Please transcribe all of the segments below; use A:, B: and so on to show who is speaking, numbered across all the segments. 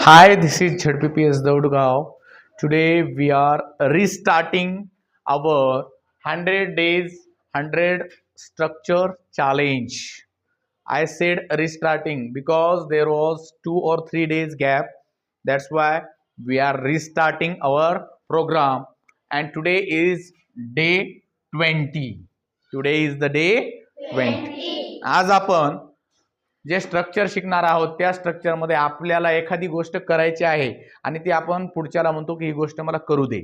A: Hi, this is ZPPS Daudgaon. Today we are restarting our 100 days 100 structure challenge. I said restarting because there was 2 or 3 days gap. That's why we are restarting our program and today is day 20. Today is the day 20. आज आपण जे structure शिकणार आहोत त्या स्ट्रक्चरमध्ये आपल्याला एखादी गोष्ट करायची आहे आणि ती आपण पुढच्याला म्हणतो की ही गोष्ट मला करू दे.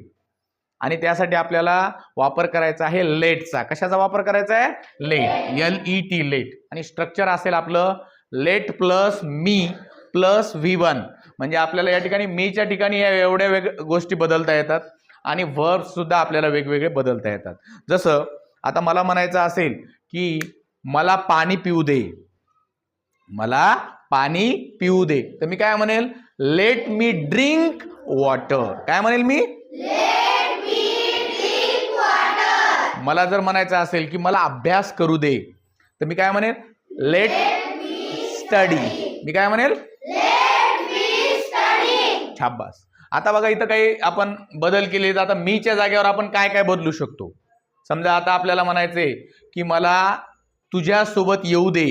A: आणि त्यासाठी आपल्याला वापर करायचा आहे लेटचा कशाचा वापर करायचा आहे? Let L E T let आणि स्ट्रक्चर असेल आपलं let plus me plus V one म्हणजे आपल्याला या ठिकाणी मीच्या ठिकाणी या एवढ्या वेग गोष्टी बदलता येतात आणि वर्बसुद्धा आपल्याला वेगवेगळे बदलता येतात. जसं आता मला म्हणायचं असेल की मला पाणी पिऊ दे. मला पाणी पिऊ दे. तर मी काय म्हणेल? लेट मी ड्रिंक वॉटर काय म्हणेल मी? मला जर म्हणायचं असेल की मला अभ्यास करू दे तर मी काय म्हणेल? लेट स्टडी मी काय म्हणेल? छाबास आता बघा इथं काही आपण बदल केले तर आता मीच्या जागेवर आपण काय काय बदलू शकतो? समजा आता आपल्याला म्हणायचंय की मला तुझ्यासोबत येऊ दे.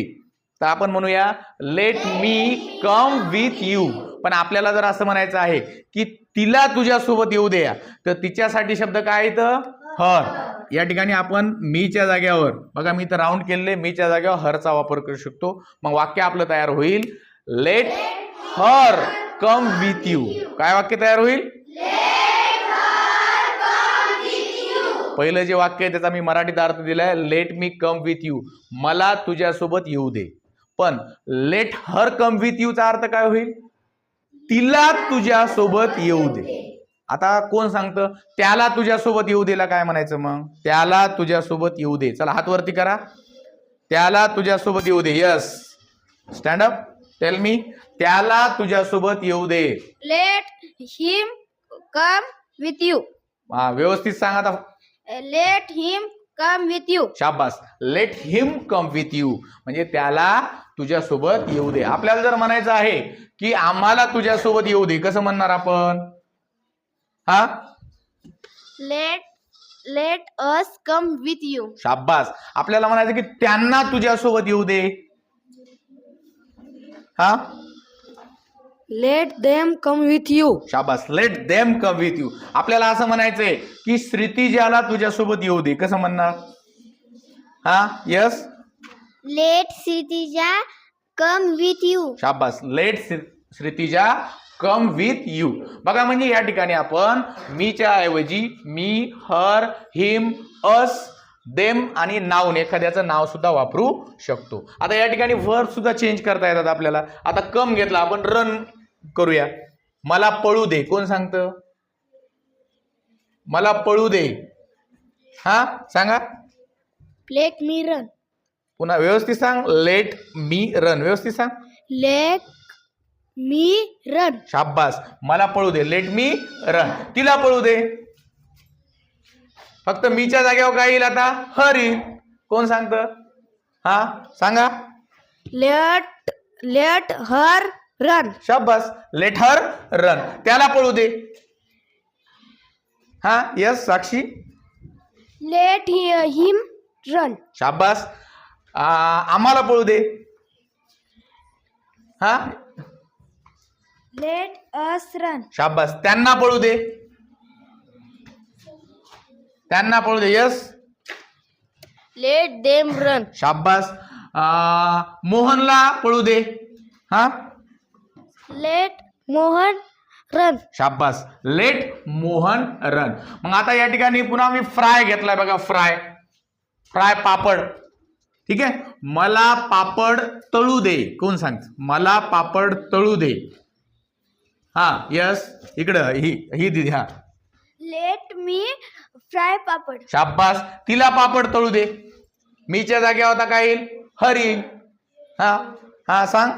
A: तर आपण म्हणूया let me come with you पण आपल्याला जर असं म्हणायचं आहे की तिला तुझ्यासोबत येऊ द्या तर तिच्यासाठी शब्द काय इथं हर. या ठिकाणी आपण मीच्या जाग्यावर बघा मी तर राऊंड केलेले मीच्या जाग्यावर हरचा वापर करू शकतो. मग वाक्य आपलं तयार होईल. Let her come with you काय वाक्य तयार होईल? पहिलं जे वाक्य आहे त्याचा मी मराठीत अर्थ दिलाय let me come with you मला तुझ्यासोबत येऊ दे. पण लेट हर कम विथ यूचा अर्थ काय होईल? तिला तुझ्यासोबत येऊ दे. आता कोण सांगतं? त्याला तुझ्यासोबत येऊ देला काय म्हणायचं मग? त्याला तुझ्यासोबत येऊ दे. चला हात वरती करा. त्याला तुझ्यासोबत येऊ दे. Yes stand up tell me त्याला तुझ्यासोबत येऊ दे.
B: Let him come with you.
A: हा, व्यवस्थित सांग आता.
B: Let him come with you.
A: शाबास. Let him come with you म्हणजे त्याला तुझ्यासोबत येऊ दे. आपल्याला जर म्हणायचं आहे की आम्हाला तुझ्यासोबत येऊ दे कसं म्हणणार आपण? हा?
B: Let let us come with you.
A: शाबास. आपल्याला म्हणायचं की त्यांना तुझ्यासोबत येऊ दे. हा?
B: Let them come with you.
A: शाबास. Let them come with you आपल्याला असं म्हणायचंय की श्रीतिजाला तुझ्यासोबत येऊ दे. कसं म्हणणार? हा? Yes
B: let Sitija come with you.
A: शाबास. Let Shritija come with you बघा म्हणजे या ठिकाणी आपण मीच्या ऐवजी मी हर हिम अस देम आणि नाऊन एखाद्याचं नाव सुद्धा वापरू शकतो. आता या ठिकाणी वर्ब सुद्धा चेंज करता येतात आपल्याला. आता कम घेतला आपण रन करूया. मला पळू दे. कोण सांगतं? मला पळू दे. हा? सांगा.
B: Let me run.
A: पुन्हा व्यवस्थित सांग. लेट मी रन व्यवस्थित सांग.
B: Let me run.
A: शाब्बास मला पळू दे. लेट मी रन तिला पळू दे. फक्त मीच्या जागेवर काय येईल आता? हर येईल. कोण सांगत? हा? सांगा.
B: Let let her run.
A: शाब्बास लेट हर रन त्याला पळू दे. हा यस साक्षी.
B: Him run.
A: शाब्बास आ, आम्हाला पळू दे. हा?
B: Let us run.
A: शाब्बास त्यांना पळू दे. त्यांना पळू दे.
B: Yes them run.
A: शाब्बास आ, मोहनला पळू दे. हा?
B: Let mohan run.
A: शाब्बास लेट मोहन रन मग आता या ठिकाणी पुन्हा मी फ्राय घेतलाय बघा फ्राय फ्राय पापड. ठीक आहे? मला पापड तळू दे. कोण सांग मला पापड तळू दे. हा यस इकडं ही ही दिदी हा.
B: Let me fry papad
A: शाब्बास तिला पापड तळू दे. मीच्या जागेवर आता काय येईल? हर येईल. हा हा सांग.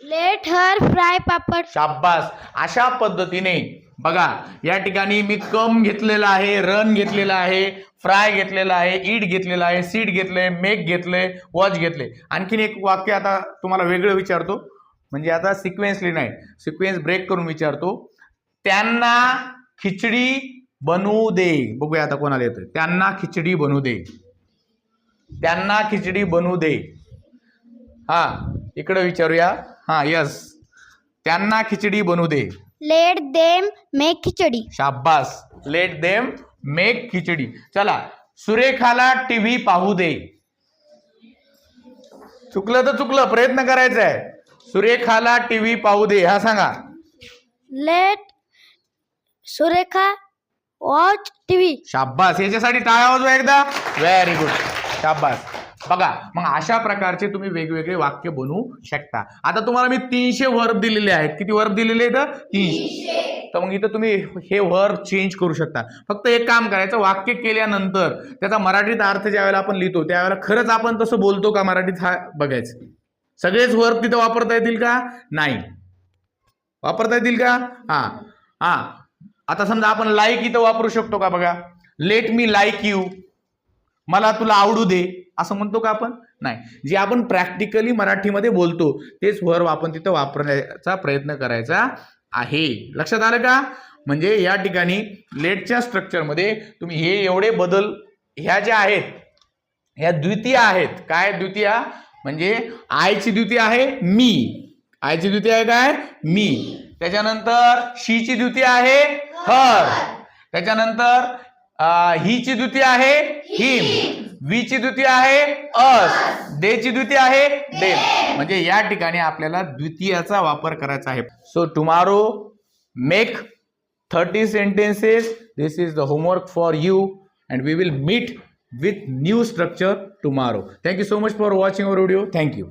B: Let her fry papad.
A: शाब्बास अशा पद्धतीने बघा या ठिकाणी मी कम घेतलेला आहे रन घेतलेला आहे फ्राय घेतलेला आहे ईट घेतलेला आहे सीड घेतले मेक घेतले वॉच घेतले आणखीन एक वाक्य आता तुम्हाला वेगळं विचारतो. म्हणजे आता सिक्वेन्सली नाही सिक्वेन्स ब्रेक करून विचारतो. त्यांना खिचडी बनवू दे. बघूया आता कोणाला येतोय. त्यांना खिचडी बनवू दे. त्यांना खिचडी बनवू दे. हा इकडं विचारूया. हा यस त्यांना खिचडी बनवू दे.
B: Let them make khichdi.
A: शाब्बास. Let them make khichdi. चला सुरेखाला टीव्ही पाहू दे. चुकलं तर चुकलं प्रयत्न करायचा आहे. सुरेखाला टीव्ही पाहू दे हा सांगा.
B: Let Surekha watch TV.
A: शाब्बास याच्यासाठी टाळ्या वाजवा एकदा. व्हेरी गुड शाब्बास. बघा मग अशा प्रकारचे तुम्ही वेगवेगळे वाक्य बनवू शकता. आता तुम्हाला मी तीनशे वर्ब दिलेले आहेत. किती वर्ब दिलेले आहेत? तीनशे. तर मग इथं तुम्ही हे वर्ब चेंज करू शकता. फक्त एक काम करायचं वाक्य केल्यानंतर त्याचा मराठीत अर्थ ज्यावेळेला आपण लिहितो त्यावेळेला खरंच आपण तसं बोलतो का मराठीत हा बघायचं. सगळेच वर्ब तिथं वापरता येतील का? नाही. वापरता येतील का? हा. हा. आता समजा आपण लाईक इथं वापरू शकतो का बघा? लेट मी लाईक यू मला तुला आवडू दे. असं म्हणतो का आपण? नाही. जे आपण प्रॅक्टिकली मराठीमध्ये बोलतो तेच वर्ब आपण तिथं वापरण्याचा प्रयत्न करायचा आहे. लक्षात आलं का? म्हणजे या ठिकाणी लेटच्या स्ट्रक्चरमध्ये तुम्ही हे एवढे बदल ह्या ज्या आहेत ह्या द्वितीय आहेत. काय द्वितीय? म्हणजे आयची द्वितीय आहे मी. आयची द्वितीय आहे काय? मी. त्याच्यानंतर शीची द्वितीय आहे हर त्याच्यानंतर हीची द्वितीय आहे हिम विची द्वितीय आहे अस देची द्वितीय आहे दे म्हणजे या ठिकाणी आपल्याला द्वितीयाचा वापर करायचा आहे. So tomorrow make 30 sentences this is the homework for you and we will meet with new structure tomorrow thank you so much for watching our video thank you